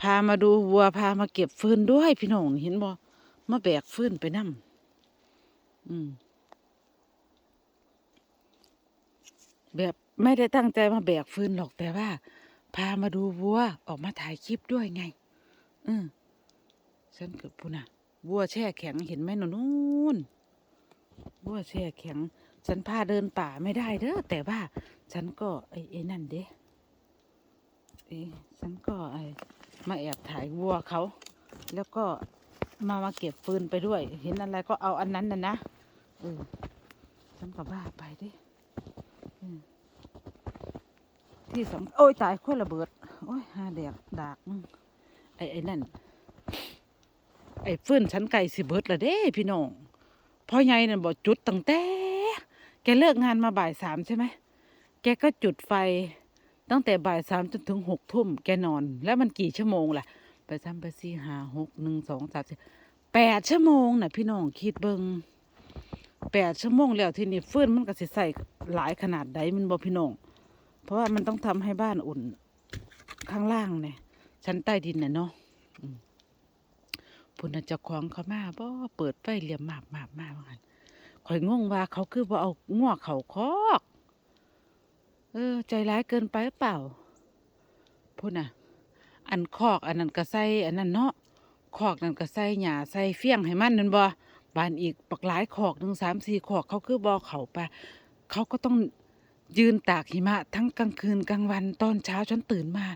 พามาดูวัวพามาเก็บฟืนด้วยพี่น้องเห็นบ่มาแบกฟืนไปนั่อืม แบบไม่ได้ตั้งใจมาแบกฟืนหรอกแต่ว่า พามาดูวัวออกมาถ่ายคลิปด้วยไง อืมฉันเกือบพูดนะวัวแช่แข็งเห็นไหมหนูนู่นวัวแช่แข็ง ฉันพาเดินป่าไม่ได้เด้อแต่ว่า ฉันก็ไอ้ไอ้นั่นเด้เอ้ฉันก็ไอ้ มาแอบถ่ายวัวเขา แล้วก็มามาเก็บฟืนไปด้วย เห็นอะไรก็เอาอันนั้นน่ะนะเออฉันก็บ้าไปดิที่สำโอ้ยตายคนระเบิด โอ้ยหาแดกดากไอ้ไอ้นั่น ไอ้ฟืนฉันไก่สิเบิดละเด้พี่น้องพ่อใหญ่นั่นบอกจุดตั้งแต่ แกเลิกงานมาบ่ายสามใช่ไหม แกก็จุดไฟ ตั้งแต่บ่ายสามจนถึงหกทุ่มแกนอน แล้วมันกี่ชั่วโมงล่ะไปซ้ำไปสี่ห้าหกหนึ่งสองสามสี่แปดชั่วโมงน่ะ พี่น้องคิดเบิงแปดชั่วโมงแล้วที่นี่ฟื้นมันก็สิใส่หลายขนาดใดมันบอพี่น้อง เพราะว่ามันต้องทำให้บ้านอุ่น ข้างล่างเนี่ยชั้นใต้ดินน่ะเนาะพุ่นเจะคล้าของเขามาบ่เปิดไฟเหลี่ยมมาบมาบมาบว่างั้นข่อยงงว่าเขาคือบ่เอาง้อเขาคอก เออ ใจร้ายเกินไปหรือเปล่าพุ่นะอันคอกอันนั้นก็ใส่อันนั้นเนาะคอกนั่นก็ใส่หญ้าใส่เฟี้ยงให้มันนั่นบ่บานอีกปักหลายคอกหนึ่งสามสี่คอกเขาคือบ่เขาไปเขาก็ต้องยืนตากหิมะทั้งกลางคืนกลางวันตอนเช้าฉันตื่นมา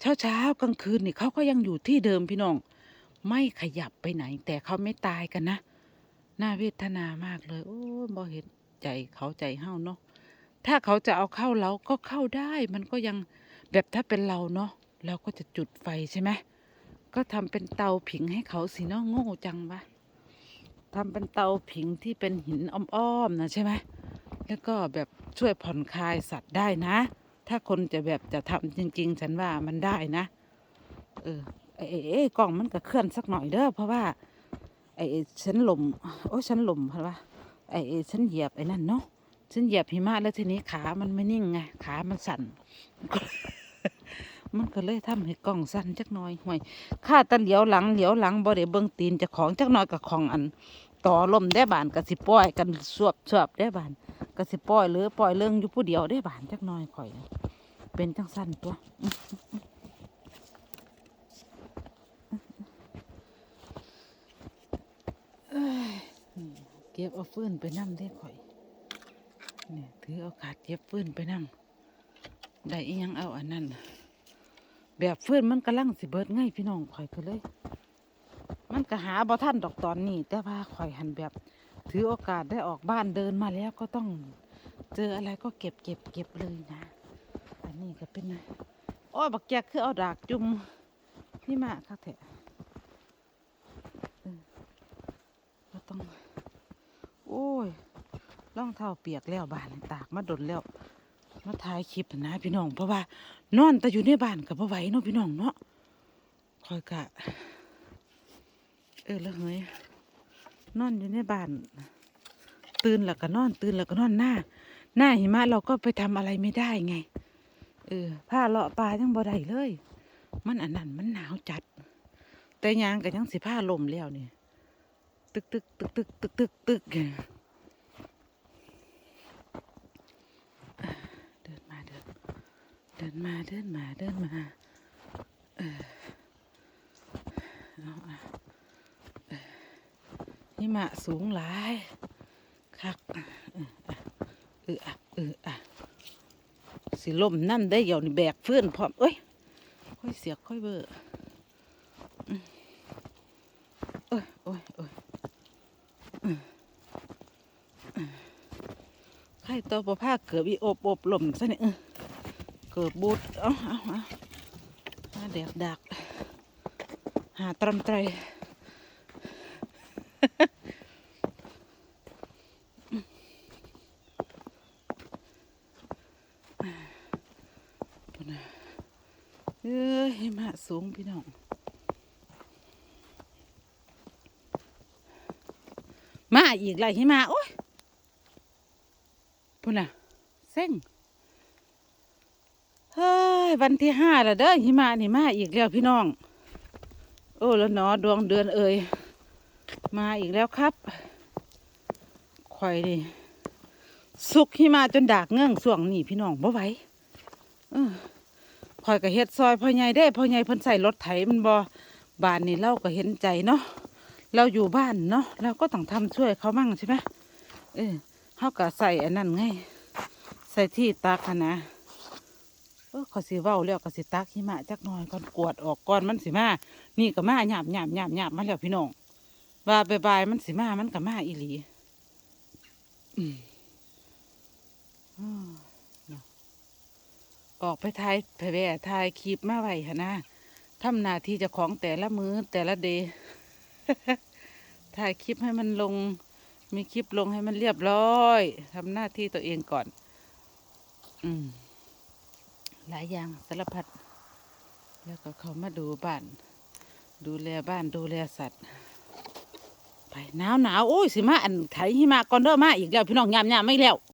เช้าเช้ากลางคืนนี่เขาก็ยังอยู่ที่เดิมพี่น้อง ไม่ขยับไปไหน แต่เขาไม่ตายกันนะน่าเวทนามากเลย โอ้บ่เห็นใจเขาใจเฮาเนาะ ถ้าเขาจะเอาเข้าเราก็เข้าได้ มันก็ยังแบบถ้าเป็นเราเนาะเราก็จะจุดไฟใช่ไหมก็ทำเป็นเตาผิงให้เขาสิเนาะโง่จังวะทำเป็นเตาผิงที่เป็นหินอ้อมๆนะใช่ไหมแล้วก็แบบช่วยผ่อนคลายสัตว์ได้นะ ถ้าคนจะแบบจะทำจริง ๆ ฉันว่ามันได้นะ เออไอ้ไอ้กล้องมันก็เคลื่อนสักหน่อยเด้อเพราะว่าไอ้ไอ้ฉันหล่มโอ้ฉันหล่มเพราะว่าไอ้ไอ้ฉันเหยียบไอ้นั่นเนาะ ฉันเหยียบหิมะแล้วทีนี้ขามันไม่นิ่งไงขามันสั่น มันก็เลยทำให้กล้องสั่นจักหน่อยห่วยข้าตะเหลียวหลังเหลียวหลังบ่ได้เบิ่งตีนจะของจักหน่อยกับของอัน ต่อลมได้บานก็สิปล่อยกันสวบสวบได้บานก็สิปล่อยหรือปล่อยเรื่องอยู่ผู้เดียวได้บานจักหน่อยข่อย เป็นจังสั้นตัวเก็บเอาฟืนไปนั่งได้ข่อย นี่ถือเอาขาดเก็บฟืนไปนั่งได้อียังเอาอันนั้นแบบฟืนมันกำลังสิเบิดง่ายพี่น้องข่อยก็เลย มันก็หาบ่ท่านดอกตอนนี้ แต่ว่าข่อยหันแบบ ถือโอกาสได้ออกบ้านเดินมาแล้วก็ต้องเจออะไรก็เก็บเก็บเก็บเลยนะ อันนี้ก็เป็นไงโอ้ยบักแกคือเอาดากจุ่มพี่มาค่ะแถะเออก็ต้อง โอ้ย รองเท้าเปียกแล้วบ้านตากมาดนแล้วมาถ่ายคลิปนะพี่น้องเพราะว่านอนแต่อยู่ในบ้านกับพ่ไหวเนาะพี่น้องเนาะคอยกะ เออแล้วเฮ้ยนอนอยู่ในบ้าน ตื่นแล้วก็นอน ตื่นแล้วก็นอนหน้า หน้าหิมะเราก็ไปทำอะไรไม่ได้ไง เออผ้าเลาะปลายังบ่ได้เลย มันอันนั้นมันหนาวจัด แต่ยางก็ยังสิผ้าลมแล้วนี่ตึกตึกตึกตึกตึกตึกตึกเดินมาเดิน เดินมาเดินมาเดินมา เออเอาอะหิมะสูงหลายคักเอออะเอออะเอออะสิลมนั่นได้เดี๋ยวนี่แบกเฟื่อนพร้อมเอ้ยค่อยเสียค่อยเบอร์อืมเอ้ยโอ้ยโอ้ยอืมอืมใครตัวประภาเกือบอีอบอบลมซะเนี่ย เกือบบูดเอาเอาเอาหาแดกดัก หาตรำไตรเอ้ยหิมะสูงพี่น้องมาอีกเลยหิมะโอ้ยพุ่นน่ะเซ็ง ยวันที่ห้าแล้วเด้อหิมะนี่มาอีกแล้วพี่น้อง โอ้แล้วเนาะดวงเดือนเอ่ยมาอีกแล้วครับข่อยนี่สุกหิมาจนดากเงื่องส่วงนี่พี่น้องบ่ไหวเออข่อยก็เฮ็ดซอยพ่อใหญ่ได้พ่อใหญ่เพิ่นใส่รถไถมันบ่บ้านนี่เราก็เห็นใจเนาะเราอยู่บ้านเนาะเราก็ต้องทำช่วยเขามั่งใช่ไหมเออเฮาก็ใส่อันนั้นไงใส่ที่ตักนะ ขอยสิเว้าแล้วก็สิตักหิมะจักหน่อยก่อนกวดออกก่อนมันสิมานี่ก็มาหยาบหยาบหยาบหยาบมาแล้วพี่น้องว่าบายบายมันสิมามันก็มาอีหลีอืมอ้อออกไปถ่ายไปแว่ถ่ายคลิปมาไว้หนนะทำหน้าที่เจะของแต่ละมือแต่ละเดย์ถ่ายคลิปให้มันลง มีคลิปลงให้มันเรียบร้อยทำหน้าที่ตัวเองก่อน อืม หลายอย่างสารพัด แล้วก็เขามาดูบ้าน ดูแลบ้านดูแลสัตว์ ไปหนาวหนาวโอ้ยสิมาอันไถหิมะก่อนเด้อมาอีกแล้วพี่น้องยามยามไม่แล้ว